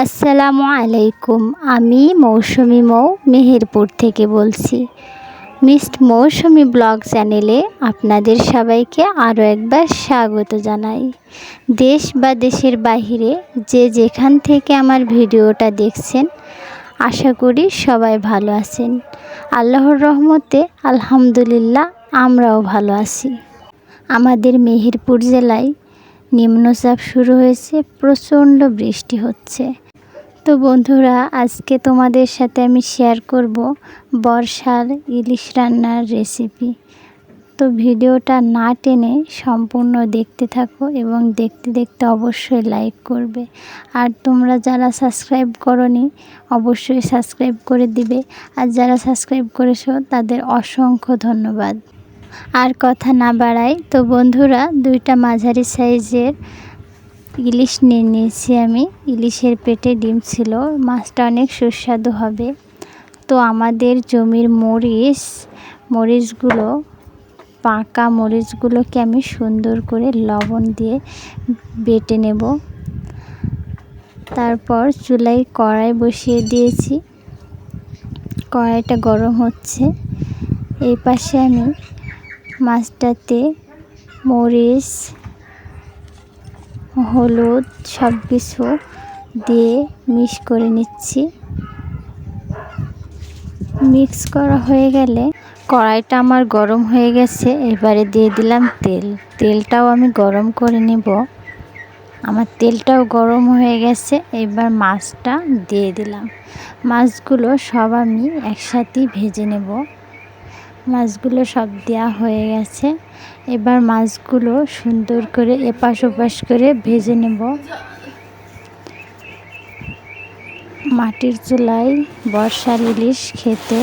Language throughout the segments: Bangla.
আসসালামু আলাইকুম। আমি মৌসুমি মৌ, মেহেরপুর থেকে বলছি। মিস্ট মৌসুমি ব্লগ চ্যানেলে আপনাদের সবাইকে আরও একবার স্বাগত জানাই। দেশ বা দেশের বাহিরে যে যেখান থেকে আমার ভিডিওটা দেখছেন, আশা করি সবাই ভালো আছেন। আল্লাহর রহমতে আলহামদুলিল্লাহ আমরাও ভালো আছি। আমাদের মেহেরপুর জেলায় নিম্নচাপ শুরু হয়েছে, প্রচণ্ড বৃষ্টি হচ্ছে। তো বন্ধুরা, আজকে তোমাদের সাথে আমি শেয়ার করব বর্ষার ইলিশ রান্নার রেসিপি তো ভিডিওটা না টেনে সম্পূর্ণ দেখতে থাকো এবং দেখতে দেখতে অবশ্যই লাইক করবে। আর তোমরা যারা সাবস্ক্রাইব করনি, অবশ্যই সাবস্ক্রাইব করে দিবে। আর যারা সাবস্ক্রাইব করেছ, তাদের অসংখ্য ধন্যবাদ। আর কথা না বাড়াই, তো বন্ধুরা, দুইটা মাঝারি সাইজের ইলিশ নিয়ে নিয়েছি আমি। ইলিশের পেটে ডিম ছিল, মাছটা অনেক সুস্বাদু হবে। তো আমাদের জমির মরিচ, মরিচগুলো, পাকা মরিচগুলোকে আমি সুন্দর করে লবণ দিয়ে বেটে নেব। তারপর চুলাই কড়াই বসিয়ে দিয়েছি। কড়াইটা গরম হচ্ছে। এই পাশে আমি মাছটাতে মরিচ, হলুদ সব কিছু দিয়ে মিক্স করে নিচ্ছি। মিক্স করা হয়ে গেলে কড়াইটা আমার গরম হয়ে গেছে, এবারে দিয়ে দিলাম তেল। তেলটাও আমি গরম করে নেব। আমার তেলটাও গরম হয়ে গেছে, এবার মাছটা দিয়ে দিলাম। মাছগুলো সব আমি একসাথেই ভেজে নেব। মাছগুলো সব দেওয়া হয়ে গেছে। এবার মাছগুলো সুন্দর করে এপাশ ওপাশ করে ভেজে নেব। মাটির চুলায় বর্ষার ইলিশ খেতে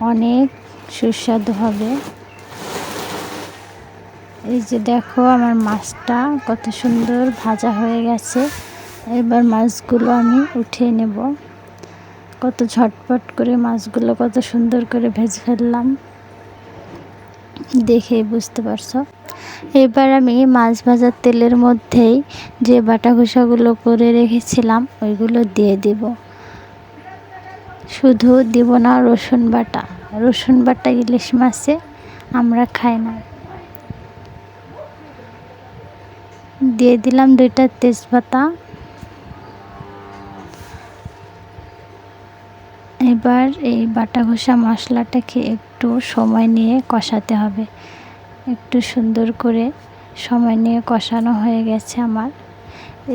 অনেক সুস্বাদু হবে। এই যে দেখো আমার মাছটা কত সুন্দর ভাজা হয়ে গেছে। এবার মাছগুলো আমি উঠিয়ে নেব। কত ঝটপট করে মাছগুলো কত সুন্দর করে ভেজে ফেললাম। দেখে বুঝতে পারছ। এবার আমি মাছ ভাজার তেলের মধ্যেই যে বাটা ঘষাগুলো করে রেখেছিলাম, ওইগুলো দিয়ে দিব। শুধু দিব না রসুন বাটা। রসুন বাটা ইলিশ মাছে আমরা খাই না। দিয়ে দিলাম দুইটা তেজপাতা। এবার এই বাটা ঘষা মশলাটাকে একটু সময় নিয়ে কষাতে হবে। একটু সুন্দর করে সময় নিয়ে কষানো হয়ে গেছে আমার।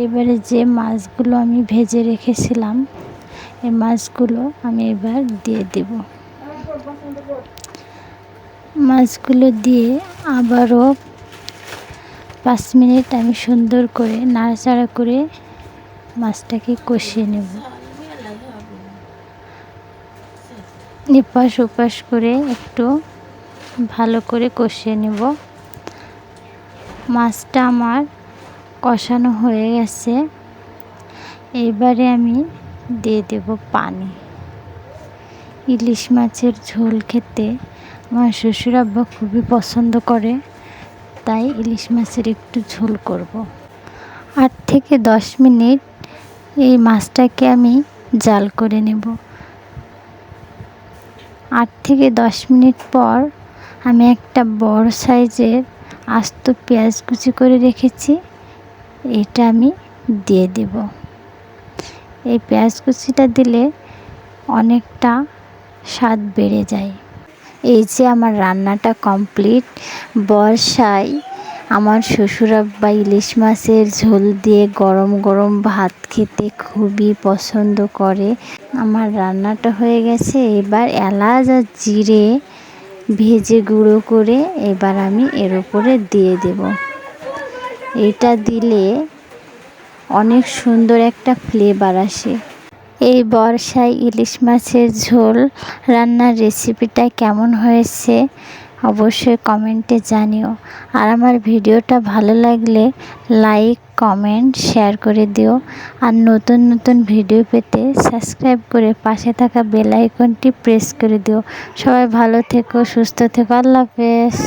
এবারে যে মাছগুলো আমি ভেজে রেখেছিলাম এই মাছগুলো আমি এবার দিয়ে দেব। মাছগুলো দিয়ে আবারও পাঁচ মিনিট আমি সুন্দর করে নাড়াচাড়া করে মাছটাকে কষিয়ে নেব। এপাশ ওপাশ করে একটু ভালো করে কষিয়ে নেব। মাছটা আমার কষানো হয়ে গেছে। এবারে আমি দিয়ে দেব পানি। ইলিশ মাছের ঝোল খেতে আমার শ্বশুর আব্বা খুবই পছন্দ করে, তাই ইলিশ মাছের একটু ঝোল করব। আট থেকে দশ মিনিট এই মাছটাকে আমি জাল করে নেব। আট থেকে দশ মিনিট পর আমি একটা বড় সাইজের আস্ত পেঁয়াজ কুচি করে রেখেছি। এটা আমি দিয়ে দেব। এই পেঁয়াজ কুচিটা দিলে অনেকটা স্বাদ বেড়ে যায়। এই যে আমার রান্নাটা কমপ্লিট, বর্ষায় আমার শ্বশুরাব্বা ইলিশ মাছের ঝোল দিয়ে গরম গরম ভাত খেতে খুবই পছন্দ করে। আমার রান্নাটা হয়ে গেছে, এবার এলাচ আর জিরে ভেজে গুঁড়ো করে এবার আমি এর উপরে দিয়ে দেব। এটা দিলে অনেক সুন্দর একটা ফ্লেভার আসে। এই বর্ষায় ইলিশ মাছের ঝোল রান্নার রেসিপিটা কেমন হয়েছে অবশ্যই কমেন্টে জানিও। আর আমার ভিডিওটা ভালো লাগলে লাইক, কমেন্ট, শেয়ার করে দিও। আর নতুন নতুন ভিডিও পেতে সাবস্ক্রাইব করে পাশে থাকা বেল আইকনটি প্রেস করে দিও। সবাই ভালো থেকো, সুস্থ থেকো। আল্লাহ হাফেজ।